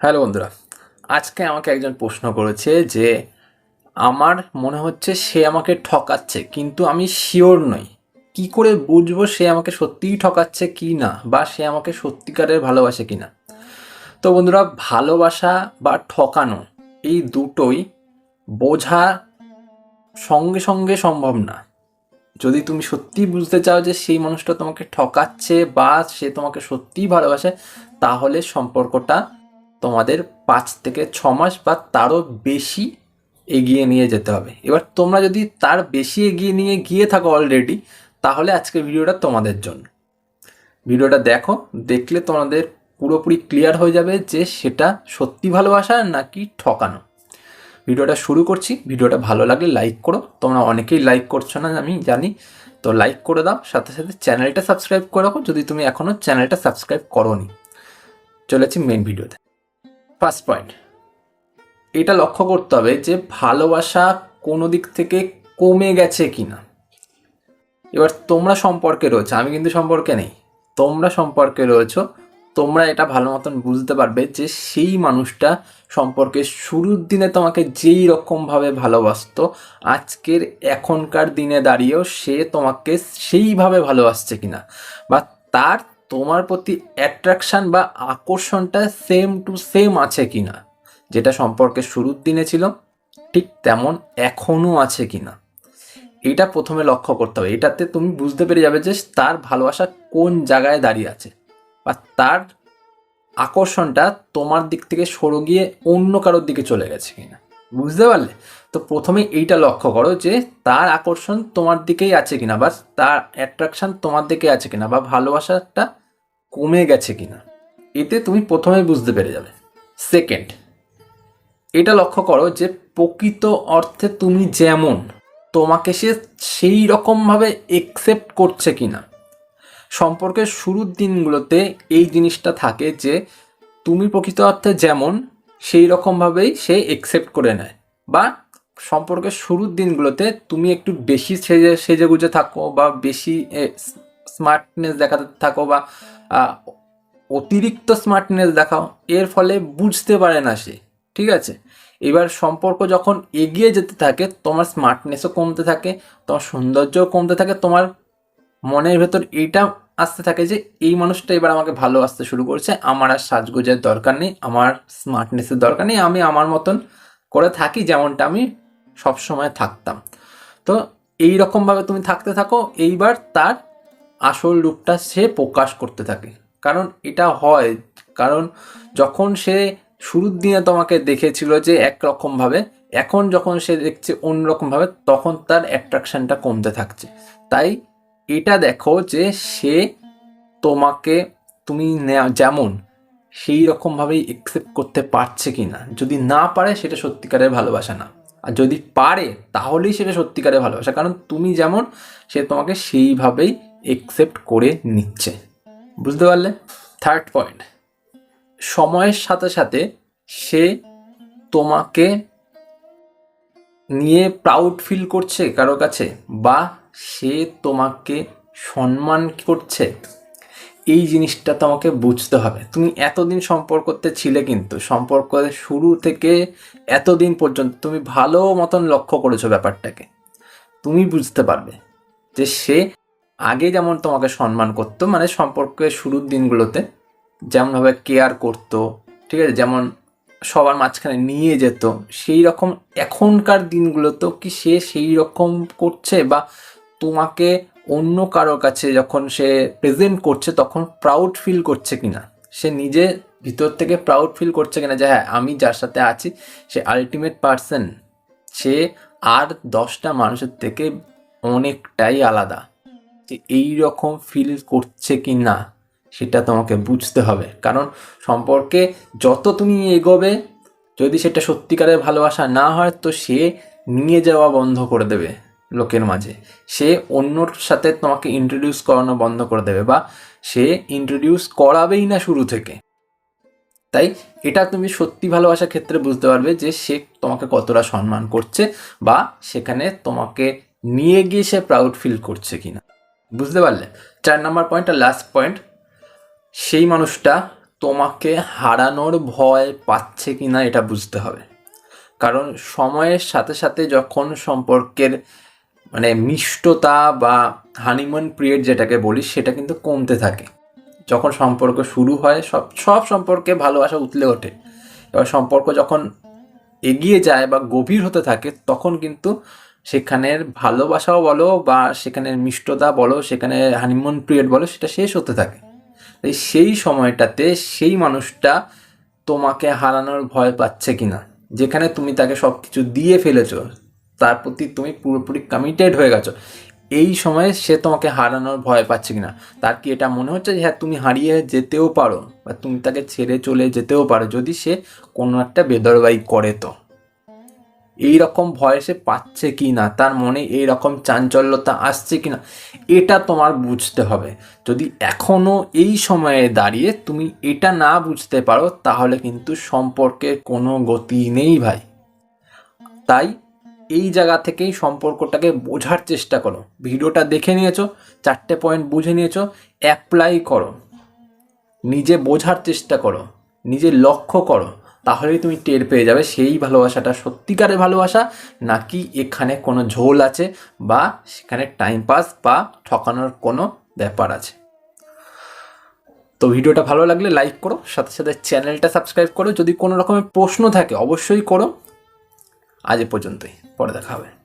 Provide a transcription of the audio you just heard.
Hello বন্ধুরা, আজকে আমাকে একজন প্রশ্ন করেছে যে, আমার মনে হচ্ছে সে আমাকে ঠকাচ্ছে, কিন্তু আমি শিওর নই। কি করে বুঝব সে আমাকে সত্যিই ঠকাচ্ছে কি না, বা সে আমাকে সত্যিকারের ভালোবাসে কি না? তো বন্ধুরা, ভালোবাসা বা ঠকানো এই দুটোই বোঝা সঙ্গে সঙ্গে সম্ভব না। যদি তুমি সত্যিই বুঝতে চাও যে সেই মানুষটা তোমাকে ঠকাচ্ছে বা সে তোমাকে সত্যিই ভালোবাসে, তাহলে সম্পর্কটা তোমাদের পাঁচ থেকে ছ মাস বা তারও বেশি এগিয়ে নিয়ে যেতে হবে। এবার তোমরা যদি তার বেশি এগিয়ে নিয়ে গিয়ে থাকো অলরেডি তাহলে আজকের ভিডিওটা তোমাদের জন্য। ভিডিওটা দেখো, দেখলে তোমাদের পুরোপুরি ক্লিয়ার হয়ে যাবে যে সেটা সত্যি ভালোবাসা নাকি ঠকানো। ভিডিওটা শুরু করছি। ভিডিওটা ভালো লাগলে লাইক করো। তোমরা অনেকেই লাইক করছ না, আমি জানি। তো লাইক করে দাও। সাথে সাথে চ্যানেলটা সাবস্ক্রাইব করে রাখো। যদি তুমি এখনও চ্যানেলটা সাবস্ক্রাইব করোনি চলেছি মেন ভিডিওতে ফার্স্ট পয়েন্ট এটা লক্ষ্য করতে হবে যে ভালোবাসা কোনো দিক থেকে কমে গেছে কি না এবার তোমরা সম্পর্কে রয়েছে, আমি কিন্তু সম্পর্কে নেই। তোমরা সম্পর্কে রয়েছো, তোমরা এটা ভালো মতন বুঝতে পারবে যে সেই মানুষটা সম্পর্কে শুরুর দিনে তোমাকে যেই রকমভাবে ভালোবাসতো, আজকের এখনকার দিনে দাঁড়িয়েও সে তোমাকে সেইভাবে ভালোবাসছে কিনা। বা তার তোমার প্রতি অ্যাট্রাকশান বা আকর্ষণটা সেম টু সেম আছে কি না যেটা সম্পর্কে শুরুর দিনে ছিল, ঠিক তেমন এখনও আছে কি না এটা প্রথমে লক্ষ্য করতে হবে। এটাতে তুমি বুঝতে পেরে যাবে যে তার ভালোবাসা কোন জায়গায় দাঁড়িয়ে আছে বা তার আকর্ষণটা তোমার দিক থেকে সরে গিয়ে অন্য কারোর দিকে চলে গেছে কিনা। বুঝতে পারলে? তো প্রথমে এইটা লক্ষ্য করো যে তার আকর্ষণ তোমার দিকেই আছে কিনা বা তার অ্যাট্রাকশন তোমার দিকে আছে কিনা বা ভালোবাসাটা কমে গেছে কিনা? এতে তুমি প্রথমে বুঝতে পেরে যাবে। সেকেন্ড এটা লক্ষ্য করো যে প্রকৃত অর্থে তুমি যেমন, তোমাকে সে সেই রকমভাবে একসেপ্ট করছে কিনা। সম্পর্কের শুরুর দিনগুলোতে এই জিনিসটা থাকে যে তুমি প্রকৃত অর্থে যেমন, সেই রকমভাবেই সে একসেপ্ট করে নেয়। বা সম্পর্কের শুরুর দিনগুলোতে তুমি একটু বেশি সেজে সেজে গুজে থাকো বা বেশি স্মার্টনেস দেখাতে থাকো বা অতিরিক্ত স্মার্টনেস দেখাও। এর ফলে বুঝতে পারে না সে, ঠিক আছে? এবার সম্পর্ক যখন এগিয়ে যেতে থাকে, তোমার স্মার্টনেসও কমতে থাকে, তোমার সৌন্দর্যও কমতে থাকে, তোমার মনের ভেতর এইটা আসতে থাকে যে, এই মানুষটা এবার আমাকে ভালো আসতে শুরু করছে, আমার আর সাজগোজের দরকার নেই, আমার স্মার্টনেসের দরকার নেই, আমি আমার মতন করে থাকি যেমনটা আমি সবসময় থাকতাম। তো এই রকমভাবে তুমি থাকতে থাকো, এইবার তার আসল রূপটা সে প্রকাশ করতে থাকে। কারণ এটা হয়, কারণ যখন সে শুরুর দিনে তোমাকে দেখেছিল যে একরকমভাবে, এখন যখন সে দেখছে অন্যরকমভাবে, তখন তার অ্যাট্রাকশনটা কমতে থাকছে। তাই এটা দেখো যে সে তোমাকে, তুমি যেমন সেই রকমভাবেই একসেপ্ট করতে পারছে কি না যদি না পারে, সেটা সত্যিকারের ভালোবাসা না। আর যদি পারে, তাহলেই সেটা সত্যিকারের ভালোবাসা। কারণ তুমি যেমন, সে তোমাকে সেইভাবেই একসেপ্ট করে নিচ্ছে। বুঝতে পারলে? থার্ড পয়েন্ট সময়ের সাথে সাথে সে তোমাকে নিয়ে প্রাউড ফিল করছে কারও কাছে বা সে তোমাকে সম্মান করছে। এই জিনিসটা তোমাকে বুঝতে হবে। তুমি এতদিন সম্পর্কতে ছিলে কিন্তু সম্পর্ক শুরু থেকে এতদিন পর্যন্ত তুমি ভালো মতন লক্ষ্য করেছ ব্যাপারটাকে। তুমি বুঝতে পারবে যে সে আগে যেমন তোমাকে সম্মান করতো মানে সম্পর্কের শুরুর দিনগুলোতে যেমনভাবে কেয়ার করতো, ঠিক আছে? যেমন সবার মাঝখানে নিয়ে যেত, সেই রকম এখনকার দিনগুলোতেও কি সে সেই রকম করছে বা তোমাকে অন্য কারোর কাছে যখন সে প্রেজেন্ট করছে তখন প্রাউড ফিল করছে কিনা? সে নিজে ভিতর থেকে প্রাউড ফিল করছে কিনা যে হ্যাঁ আমি যার সাথে আছি, সে আলটিমেট পার্সন সে আর দশটা মানুষের থেকে অনেকটাই আলাদা। যে এই রকম ফিল করছে কি না, সেটা তোমাকে বুঝতে হবে। কারণ সম্পর্কে যত তুমি এগোবে, যদি সেটা সত্যিকারের ভালোবাসা না হয়, তো সে নিয়ে যাওয়া বন্ধ করে দেবে লোকের মাঝে। সে অন্যর সাথে তোমাকে ইন্ট্রোডিউস করানো বন্ধ করে দেবে বা সে ইন্ট্রোডিউস করাবেই না শুরু থেকে। তাই এটা তুমি সত্যি ভালোবাসার ক্ষেত্রে বুঝতে পারবে যে সে তোমাকে কতটা সম্মান করছে বা সেখানে তোমাকে নিয়ে গিয়ে সে প্রাউড ফিল করছে কিনা। বুঝতে পারলে? চার নাম্বার পয়েন্ট আর লাস্ট পয়েন্ট সেই মানুষটা তোমাকে হারানোর ভয় পাচ্ছে কি না এটা বুঝতে হবে। কারণ সময়ের সাথে সাথে যখন সম্পর্কের মানে মিষ্টতা বা হানিমুন পিরিয়ড যেটাকে বলি, সেটা কিন্তু কমতে থাকে। যখন সম্পর্ক শুরু হয়, সব সব সম্পর্কে ভালোবাসা উতলে ওঠে। এবার সম্পর্ক যখন এগিয়ে যায় বা গভীর হতে থাকে, তখন কিন্তু সেখানের ভালোবাসাও বলো বা সেখানের মিষ্টতা বলো, সেখানে হানিমুন পিরিয়ড বলো, সেটা শেষ হতে থাকে। তাই সেই সময়টাতে সেই মানুষটা তোমাকে হারানোর ভয় পাচ্ছে কিনা, যেখানে তুমি তাকে সব কিছু দিয়ে ফেলেছো, তার প্রতি তুমি পুরোপুরি কমিটেড হয়ে গেছো, এই সময়ে সে তোমাকে হারানোর ভয় পাচ্ছে কিনা, তার কি এটা মনে হচ্ছে যে হ্যাঁ তুমি হারিয়ে যেতেও পারো বা তুমি তাকে ছেড়ে চলে যেতেও পারো, যদি সে কোনো একটা বেদরবাই করে তো? এই রকম ভয় সে পাচ্ছে কি না তার মনে এই রকম চাঞ্চল্যতা আসছে কি না এটা তোমার বুঝতে হবে। যদি এখনও এই সময়ে দাঁড়িয়ে তুমি এটা না বুঝতে পারো, তাহলে কিন্তু সম্পর্কের কোনো গতি নেই ভাই। তাই এই জায়গা থেকেই সম্পর্কটাকে বোঝার চেষ্টা করো। ভিডিওটা দেখে নিয়েছো, চারটে পয়েন্ট বুঝে নিয়েছো অ্যাপ্লাই করো। নিজে বোঝার চেষ্টা করো, নিজে লক্ষ্য করো। তাহলেই তুমি টের পেয়ে যাবে সেই ভালোবাসাটা, সত্যিকারের ভালোবাসা, নাকি এখানে কোনো ঝোল আছে বা সেখানে টাইম পাস বা ঠকানোর কোনো ব্যাপার আছে। তো ভিডিওটা ভালো লাগলে লাইক করো, সাথে সাথে চ্যানেলটা সাবস্ক্রাইব করো। যদি কোনো রকমের প্রশ্ন থাকে, অবশ্যই করো। আজ এ পর্যন্তই, পরে দেখা হবে।